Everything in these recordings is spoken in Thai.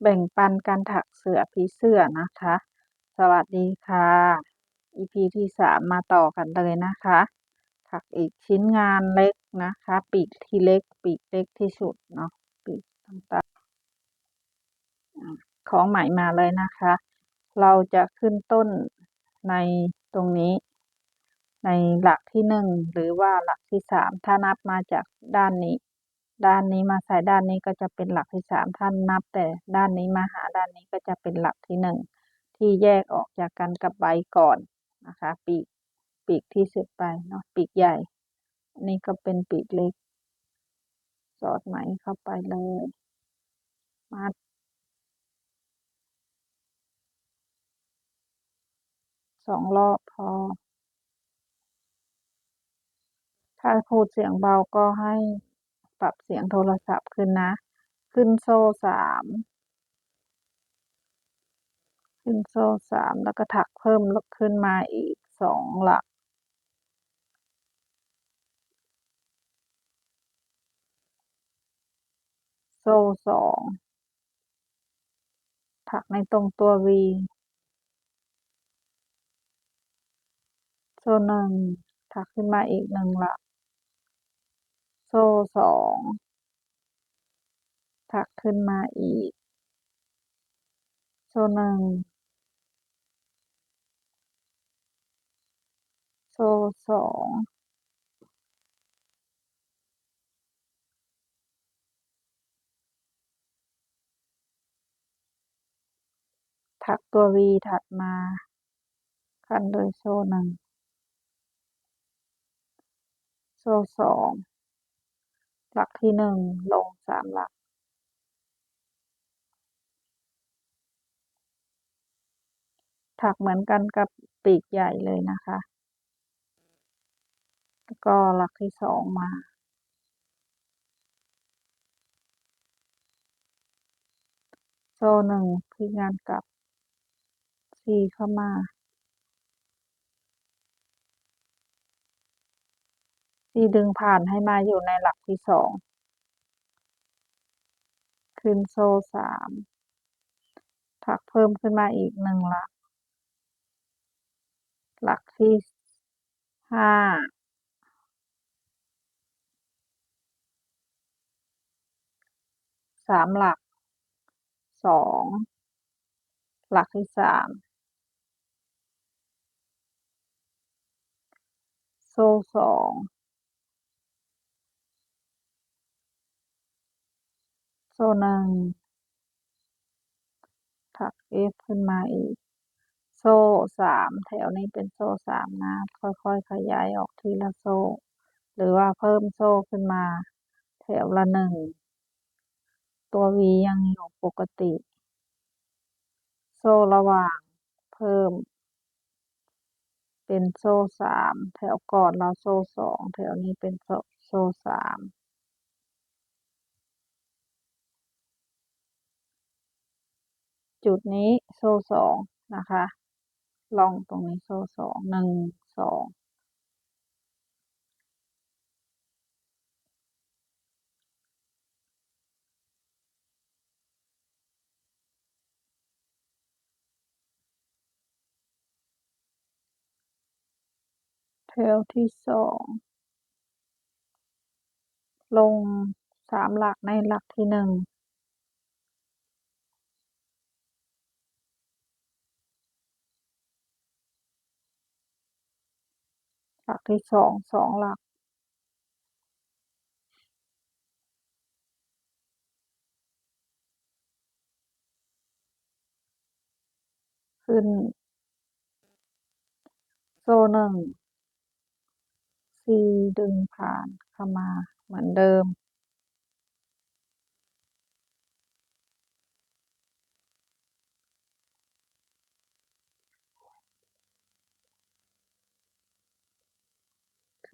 แบ่งปันการถักเสื้อผีเสื้อนะคะ สวัสดีค่ะ EP ที่สามมาต่อกันเลยนะคะ ถักอีกชิ้นงานเล็กนะคะ ปีกที่เล็ก ปีกเล็กที่สุดเนาะ ปีกต่างๆ ของใหม่มาเลยนะคะ เราจะขึ้นต้นในตรงนี้ ในหลักที่หนึ่งหรือว่าหลักที่สามถ้านับมาจากด้านนี้ ด้านนี้มาใส่ด้านนี้ก็จะเป็นหลักที่สามท่านนับ แต่ด้านนี้มาหาด้านนี้ก็จะเป็นหลักที่หนึ่งที่แยกออกจากกันกับใบก่อนนะคะ ปีกปีกที่สุดไปเนาะปีกใหญ่อันนี้ก็เป็นปีกเล็ก สอดไหมเข้าไปเลยมัดสองรอบพอ ถ้าพูดเสียงเบาก็ให้ ปรับเสียงโทรศัพท์ขึ้นนะ ขึ้นโซ่สามขึ้นโซ่สามแล้วก็ถักเพิ่มขึ้นมาอีกสองหลัก โซ่สองถักในตรงตัววีโซ่หนึ่งถักขึ้นมาอีกหนึ่งหลัก โซ่สองถักขึ้นมาอีก โซ่หนึ่งโซ่สองถักตัววีถัดมาขั้นโดยโซ่หนึ่งโซ่สอง หลักที่หนึ่งลงสามหลัก ถักเหมือนกันกับปีกใหญ่เลยนะคะ แล้วก็หลักที่สองมาโซ่หนึ่งพลิกงานกลับซีเข้ามา ซีดึงผ่านให้มาอยู่ในหลักที่สองขึ้นโซ่สามถักเพิ่มขึ้นมาอีกหนึ่งหลัก หลักที่ห้าสามหลักสองหลักที่สามโซ่สอง โซ่หนึ่งถัก F ขึ้นมาอีก โซ่สามแถวนี้เป็นโซ่สามนะ ค่อยๆ ขยายออกทีละโซ่ หรือว่าเพิ่มโซ่ขึ้นมา แถวละหนึ่ง ตัววียังอยู่ปกติ โซ่ระหว่างเพิ่ม เป็นโซ่สามแถวก่อนเราโซ่สองแถวนี้เป็นโซ่โซ่สาม จุดนี้โซ่สองนะคะลองตรงนี้โซ่สองหนึ่งสองแถวที่สองลงสามหลักในหลักที่หนึ่ง หลักที่สองสองหลัก ขึ้น โซ่หนึ่งซีดึงผ่านเข้ามาเหมือนเดิม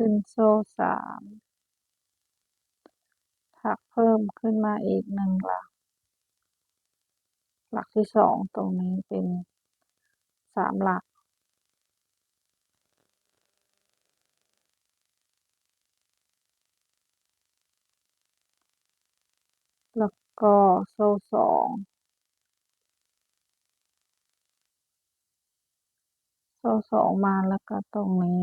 ขึ้นโซ่สามถักเพิ่มขึ้นมาอีกหนึ่งหลัก หลักที่สองตรงนี้เป็นสามหลัก แล้วก็โซ่สองโซ่สองมาแล้วก็ตรงนี้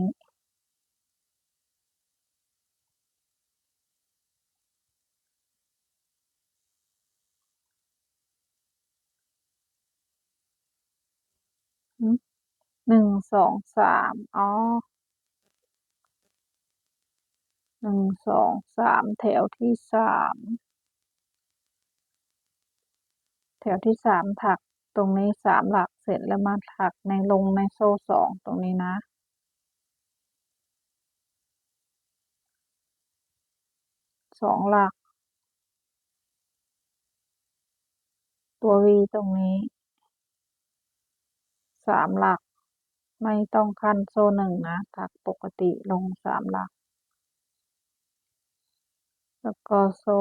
หนึ่งสองสามอ๋อหนึ่งสองสามแถวที่สามแถวที่สามถักตรงนี้สามหลักเสร็จแล้วมาถักในลงในโซ่สองตรงนี้นะ สองหลัก ตัววีตรงนี้สามหลัก ไม่ต้องขั้นโซ่หนึ่งนะ ถักปกติลงสามหลัก แล้วก็โซ่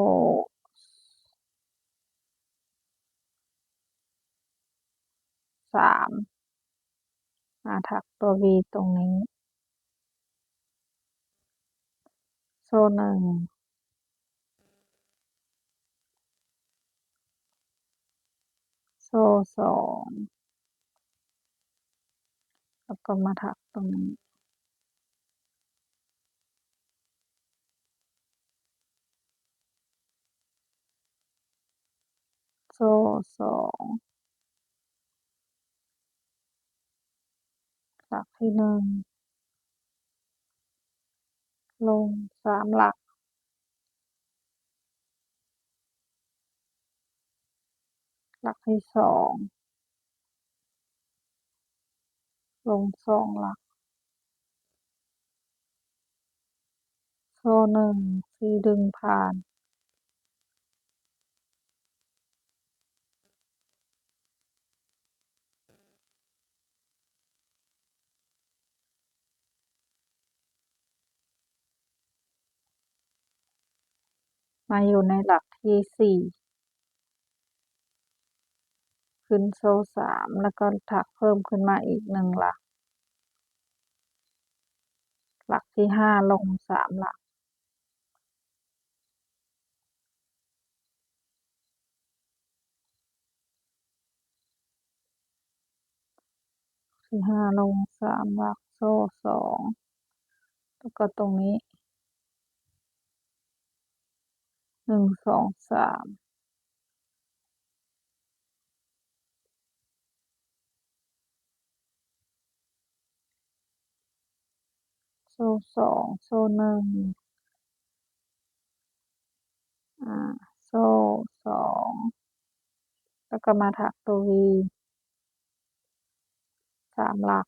สามมาถักตัววีตรงนี้ โซ่หนึ่งโซ่สอง แล้วก็มาถักตรงนี้โซ่สองหลักที่หนึ่งลงสามหลักหลักที่สอง ลงสองหลักโซ่หนึ่งสี่ดึงผ่าน มาอยู่ในหลักที่สี่ ขึ้นโซ่สามแล้วก็ถักเพิ่มขึ้นมาอีกหนึ่งหลัก หลักที่ห้าลงสามหลัก ที่ห้าลงสามหลักโซ่สองแล้วก็ตรงนี้หนึ่งสองสาม โซ่สองโซ่หนึ่งอ่าโซ่สองแล้วก็มาถักตัววีสามหลัก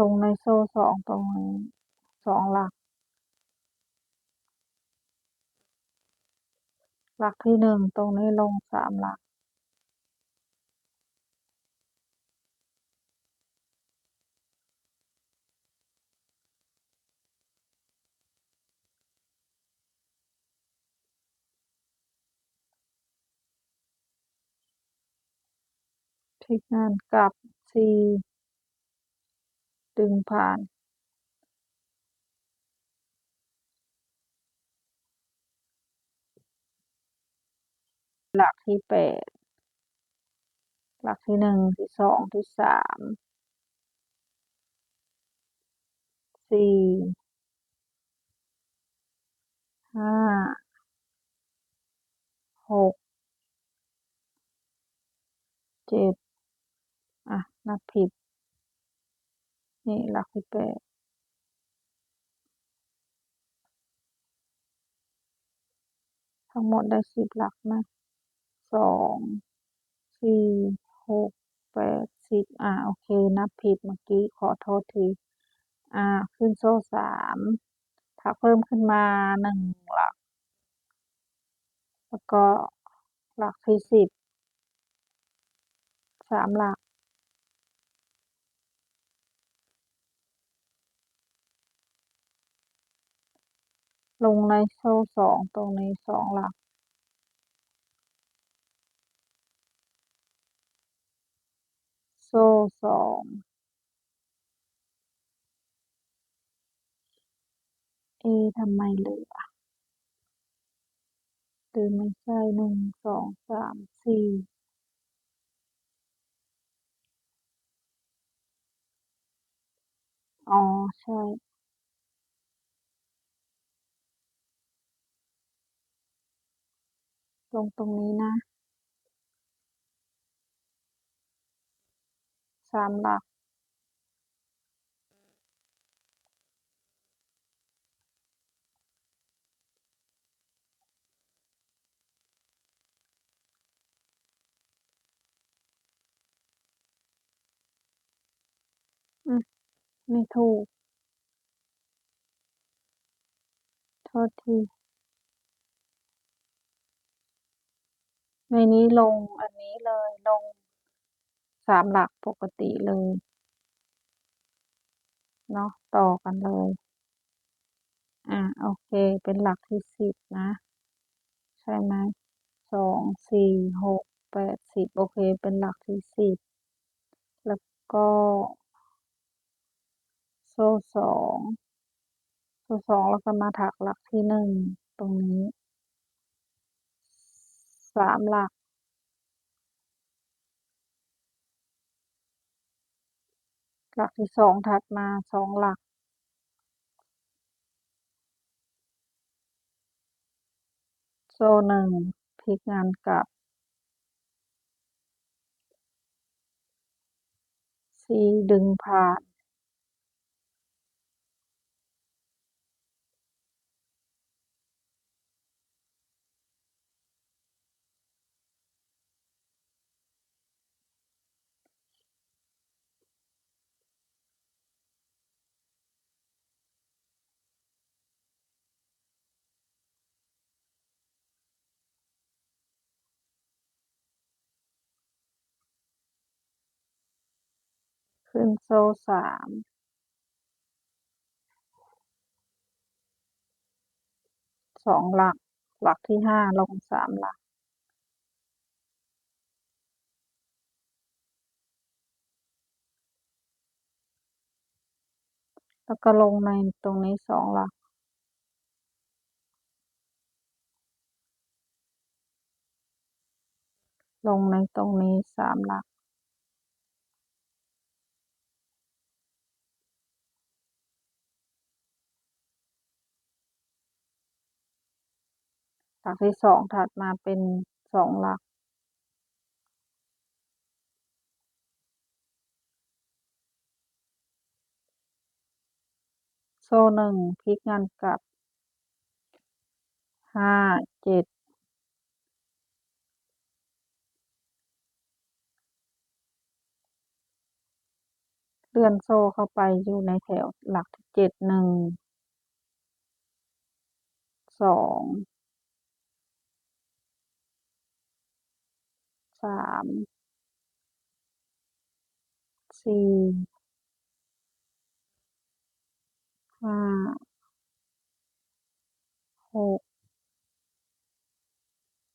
ลงในโซ่สองตรงนี้สองหลัก หลักที่หนึ่งตรงนี้ลงสามหลัก พลิกงานกลับสี่ดึงผ่านหลักที่แปด หลักที่หนึ่งที่สองที่สาม สี่ ห้า หก เจ็ด นับผิด นี่หลักที่แปดทั้งหมดได้สิบหลักนะสองสี่หกแปดสิบอ่าโอเค นับผิดเมื่อกี้ขอโทษที อ่า ขึ้นโซ่สามถักเพิ่มขึ้นมาหนึ่งหลัก แล้วก็หลักที่สิบสามหลัก ลงในโซ่สองตรงนี้สองหลัก โซ่สองเอทำไมเหลือรือไม่ใช่หนึ่งสองสามสี่อ๋อ ใช่ ลงตรงนี้นะสามหลัก อืม ไม่ถูก โทษที ในนี้ลงอันนี้เลยลงสามหลักปกติเลยเนาะต่อกันเลย อ่าโอเค เป็นหลักที่10นะ ใช่ไหม2 4 6 8 10โอเค เป็นหลักที่10แล้วก็โซ่2โซ่2แล้วก็มาถักหลักที่1ตรงนี้ 3หลักหลักที่2ถัดมา2หลัก โซ่1พลิกงานกลับ4ดึงผ่าน ขึ้นโซ่3 2หลัก หลักที่5ลง3หลัก แล้วก็ลงในตรงนี้2หลักลงในตรงนี้3หลัก หลักที่2ถัดมาเป็น2หลัก โซ่1พลิกงานกลับ5 7เจ็ดเลื่อนโซ่เข้าไปอยู่ในแถวหลักที่งสอง สามสี่ห้าหก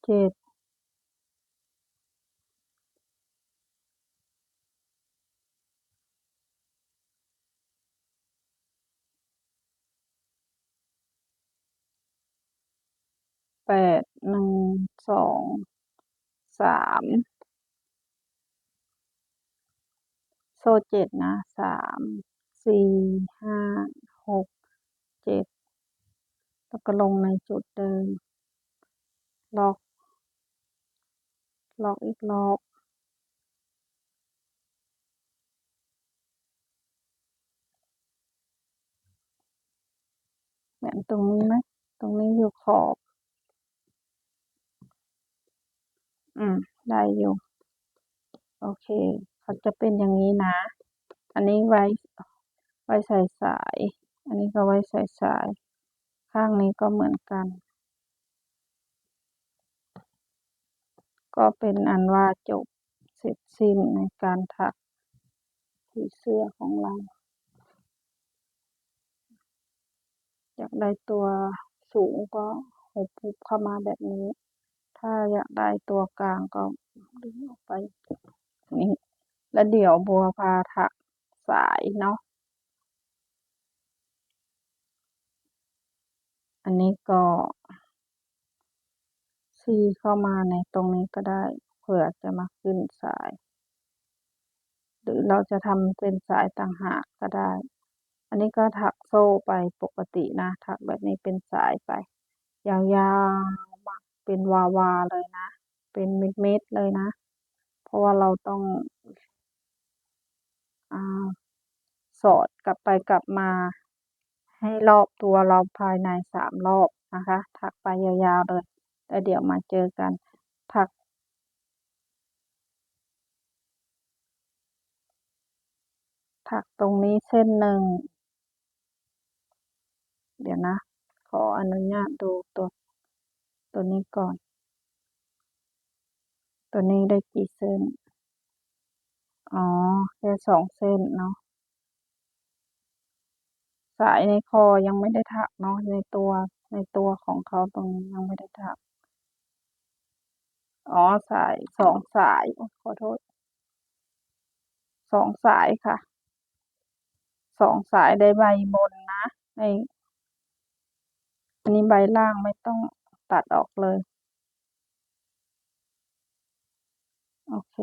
เจ็ดแปดหนึ่งสอง 1 2 3โซ่7นะ3 4 5 6 7แล้วก็ลงในจุดเดิม ล็อก ล็อกอีกรอบเหมือนตรงนี้ไหมตรงนี้อยู่ขอบ อืม ได้อยู่ โอเค เขาจะเป็นอย่างงี้นะ อันนี้ไว้ ไว้ใส่สาย อันนี้ก็ไว้ใส่สาย ข้างนี้ก็เหมือนกัน ก็เป็นอันว่าจบเสร็จสิ้นในการถักผีเสื้อของเรา อยากได้ตัวสูงก็หุบหุบเข้ามาแบบนี้ ถ้าอยากได้ตัวกลางก็ดึงออกไปนี้แล้วเดี๋ยวบัวพาถักสายเนาะอันนี้ก็ซีเข้ามาในตรงนี้ก็ได้ เผื่อจะมาขึ้นสาย หรือเราจะทำเป็นสายต่างหากก็ได้ อันนี้ก็ถักโซ่ไปปกตินะ ถักแบบนี้เป็นสายไป ยาวๆ เป็นวาวาเลยนะ เป็นเม็ดๆเลยนะ เพราะว่าเราต้องอสอดกลับไปกลับมา ให้รอบตัวเราภายในสามรอบนะคะ ถักไปยาวๆเลยแล้วเดี๋ยวมาเจอกันถักถักตรงนี้เส้นหนึ่ง เดี๋ยวนะ ขออนุญาตดูตัว ตัวนี้ก่อน ตัวนี้ได้กี่เส้น อ๋อ แค่สองเส้นเนาะ สายในคอยังไม่ได้ถักเนาะ ในตัว ในตัวของเขาตรงนี้ยังไม่ได้ถัก อ๋อ สายสองสาย ขอโทษ สองสายค่ะ สองสายในใบบนนะในอันนี้ใบล่างไม่ต้อง ตัดออกเลย โอเค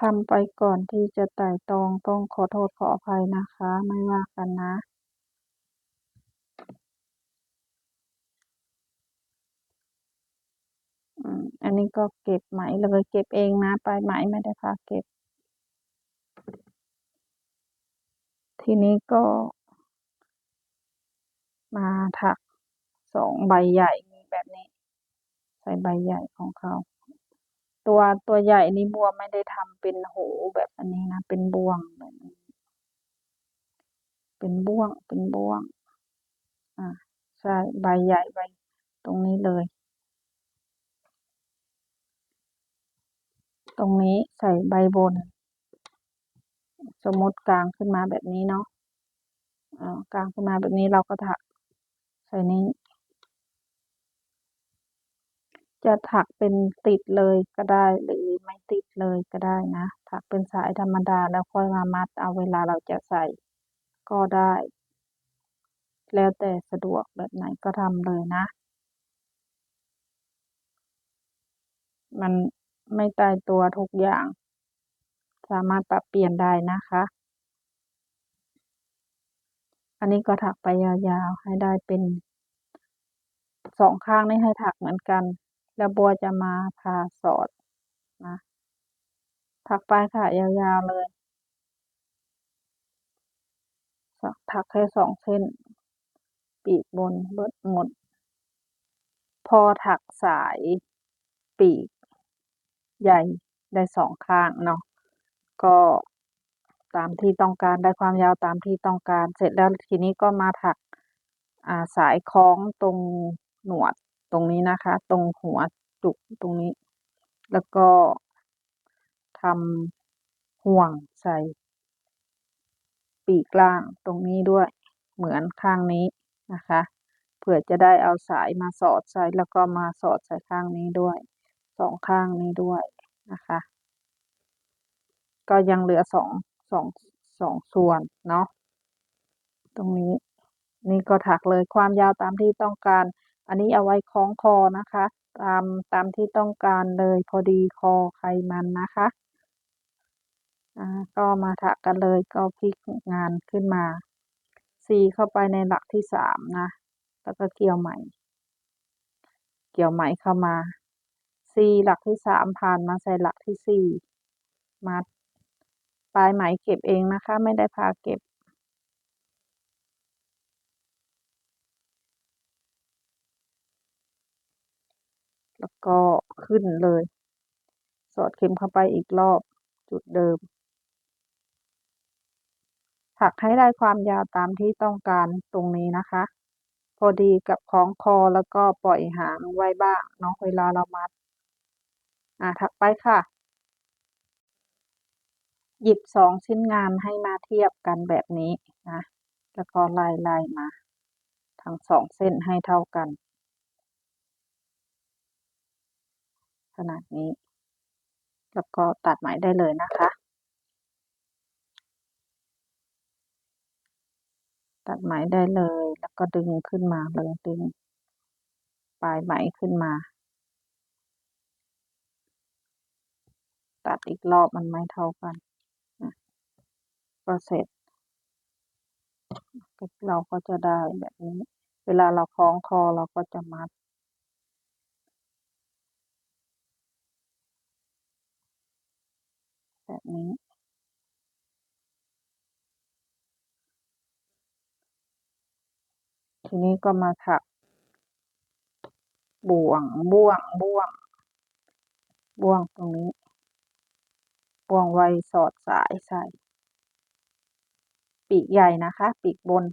ทำไปก่อนที่จะไต่ตองต้องขอโทษขออภัยนะคะ ไม่ว่ากันนะอันนี้ก็เก็บไหมเลยเก็บเองนะปลายไหมไม่ได้พาเก็บ ทีนี้ก็ มาถักสองใบใหญ่แบบนี้ ใส่ใบใหญ่ของเขา ตัวตัวใหญ่นี่บัวไม่ได้ทำเป็นหูแบบอันนี้นะ เป็นบ่วงแบบนี้ เป็นบ่วงเป็นบ่วงอาใช่ใบใหญ่ใบตรงนี้เลย ตรงนี้ใส่ใบบน สมมติกลางขึ้นมาแบบนี้เนาะเอ่อกางขึ้นมาแบบนี้เราก็ถักใส่นี้ จะถักเป็นติดเลยก็ได้หรือไม่ติดเลยก็ได้นะ ถักเป็นสายธรรมดาแล้วค่อยมามัดเอาเวลาเราจะใส่ก็ได้ แล้วแต่สะดวกแบบไหนก็ทำเลยนะ มันไม่ตายตัวทุกอย่าง สามารถปรับเปลี่ยนได้นะคะ อันนี้ก็ถักไปยาวๆให้ได้เป็นสองข้างนี่ให้ถักเหมือนกัน แล้วบัวจะมาพาสอดนะถักไปค่ะยาวๆเลยถักแค่สองเส้น ปีกบนเบิดหมด พอถักสายปีกใหญ่ได้สองข้างเนาะ ก็ตามที่ต้องการได้ความยาวตามที่ต้องการ เสร็จแล้วทีนี้ก็มาถักอ่าสายคล้องตรงหนวดตรงนี้นะคะ ตรงหัวจุกตรงนี้ แล้วก็ทำห่วงใส่ปีกล่างตรงนี้ด้วยเหมือนข้างนี้นะคะเผื่อจะได้เอาสายมาสอดใส่แล้วก็มาสอดใส่ข้างนี้ด้วยสองข้างนี้ด้วยนะคะ ก็ยังเหลือสองสองสองส่วนเนาะตรงนี้ นี่ก็ถักเลยความยาวตามที่ต้องการ อันนี้เอาไว้คล้องคอนะคะ ตามตามที่ต้องการเลยพอดีคอใครมันนะคะอาก็มาถักกันเลยก็พลิกงานขึ้นมาซีเข้าไปในหลักที่สามนะ แล้วก็เกี่ยวไหมเกี่ยวไหมเข้ามาซีหลักที่สามผ่านมาใส่หลักที่สี่มัด ปลายไหมเก็บเองนะคะ ไม่ได้พาเก็บ แล้วก็ขึ้นเลย สอดเข็มเข้าไปอีกรอบจุดเดิม ถักให้ได้ความยาวตามที่ต้องการตรงนี้นะคะ พอดีกับคล้องคอแล้วก็ปล่อยหางไว้บ้างเนาะเวลาเรามัดอาถักไปค่ะ หยิบสองชิ้นงานให้มาเทียบกันแบบนี้นะแล้วก็ไล่ๆมา ทั้งสองเส้นให้เท่ากัน ขนาดนี้ แล้วก็ตัดไหมได้เลยนะคะตัดตัดไหมได้เลย แล้วก็ดึงขึ้นมาเลยดึงปลายไหมขึ้นมา ตัดอีกรอบมันไม่เท่ากัน ก็เสร็จ เราก็จะได้แบบนี้ เวลาเราคล้องคอเราก็จะมัด แบบนี้ทีนี้ก็มาถักบ่วงบ่วงบ่วงบ่วงตรงนี้บ่วงไว้สอดสายใส่ ปีกใหญ่นะคะ ปีกบน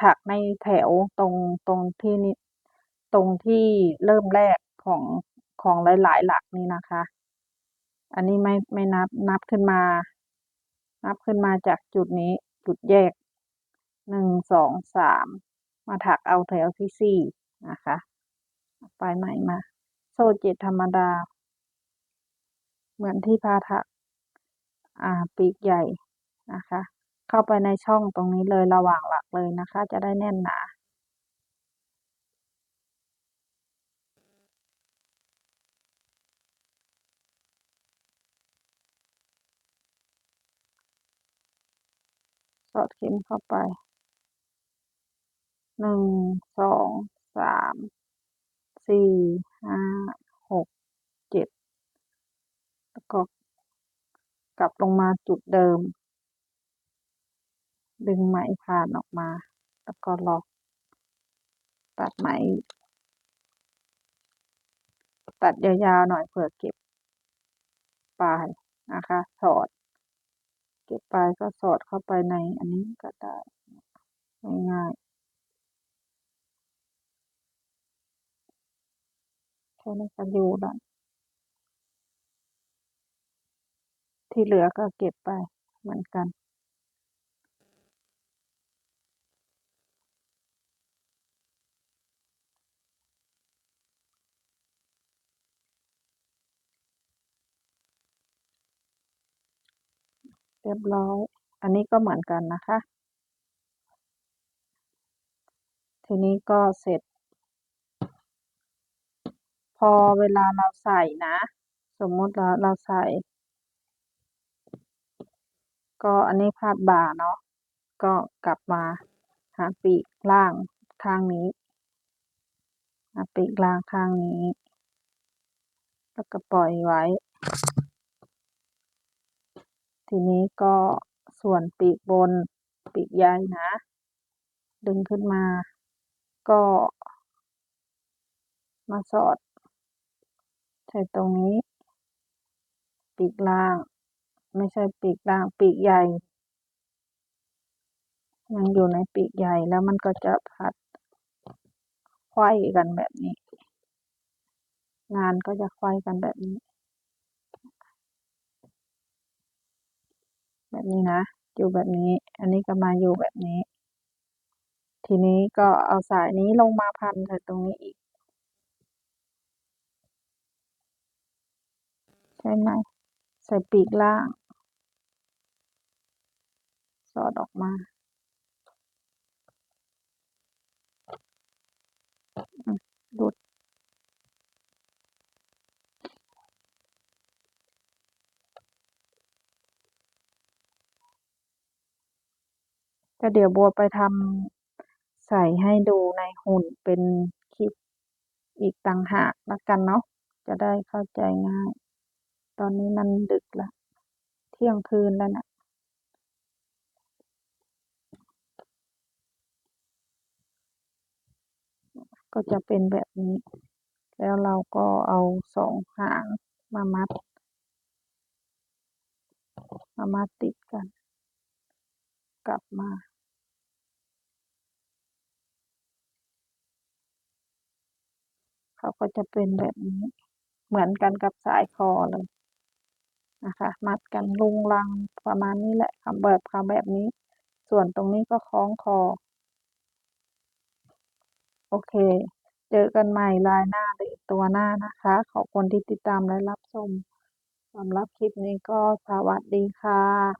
ถักในแถวตรงตรงที่นี้ตรงที่เริ่มแรกของของหลาย ๆ หลักนี้นะคะ อันนี้ไม่ไม่นับนับขึ้นมา นับขึ้นมาจากจุดนี้จุดแยก1 2 3มมาถักเอาแถวที่4นะคะปลายไหมมา โซ่เจ็ดธรรมดา เหมือนที่พาถักอ่าปีกใหญ่นะคะ เข้าไปในช่องตรงนี้เลยระหว่างหลักเลยนะคะ จะได้แน่นหนาสอดเข็มเข้าไป1 2 3 4 5 6 7แล้วก็ กลับลงมาจุดเดิม ดึงไหมผ่านออกมา แล้วก็ล็อก ตัดไหม ตัดยาวๆหน่อยเผื่อเก็บปลายนะคะ สอด เก็บปลายก็สอดเข้าไปในอันนี้ก็ได้ง่ายๆแค่นี้ก็อยู่แล้ว ที่เหลือก็เก็บไปเหมือนกันเรียบร้อย อันนี้ก็เหมือนกันนะคะ ทีนี้ก็เสร็จ พอเวลาเราใส่นะ สมมติเราเราใส่ ก็อันนี้พาดบ่าเนาะก็กลับมาหาปีกล่างข้างนี้หาปีกล่างข้างนี้ แล้วก็ปล่อยไว้ ทีนี้ก็ส่วนปีกบนปีกใหญ่นะ ดึงขึ้นมาก็มาสอด ใส่ตรงนี้ ปีกล่าง ไม่ใช่ปีกล่างปีกใหญ่ ยังอยู่ในปีกใหญ่แล้วมันก็จะพัดไขว้กันแบบนี้ งานก็จะไขว้กันแบบนี้ แบบนี้นะ อยู่แบบนี้ อันนี้ก็มาอยู่แบบนี้ ทีนี้ก็เอาสายนี้ลงมาพันใส่ตรงนี้อีกใช่ไหมใส่ปีกล่าง อดออกมาหลุดก็เดี๋ยวบัวไปทำใส่ให้ดูในหุ่นเป็นคลิปอีกต่างหากแล้วกันเนาะจะได้เข้าใจง่าย ตอนนี้มันดึกแล้วเที่ยงคืนแล้วนะ ก็จะเป็นแบบนี้ แล้วเราก็เอา2หางมามัด มามัดติดกัน กลับมา เขาก็จะเป็นแบบนี้ เหมือนกันกับสายคอเลยนะคะ มัดกันรุงรังประมาณนี้แหละทำแบบทำแบบนี้ ส่วนตรงนี้ก็คล้องคอ โอเค เจอกันใหม่รายหน้าหรือตัวหน้านะคะ ขอบคุณที่ติดตามและรับชมสสำหรับคลิปนี้ก็สวัสดีค่ะ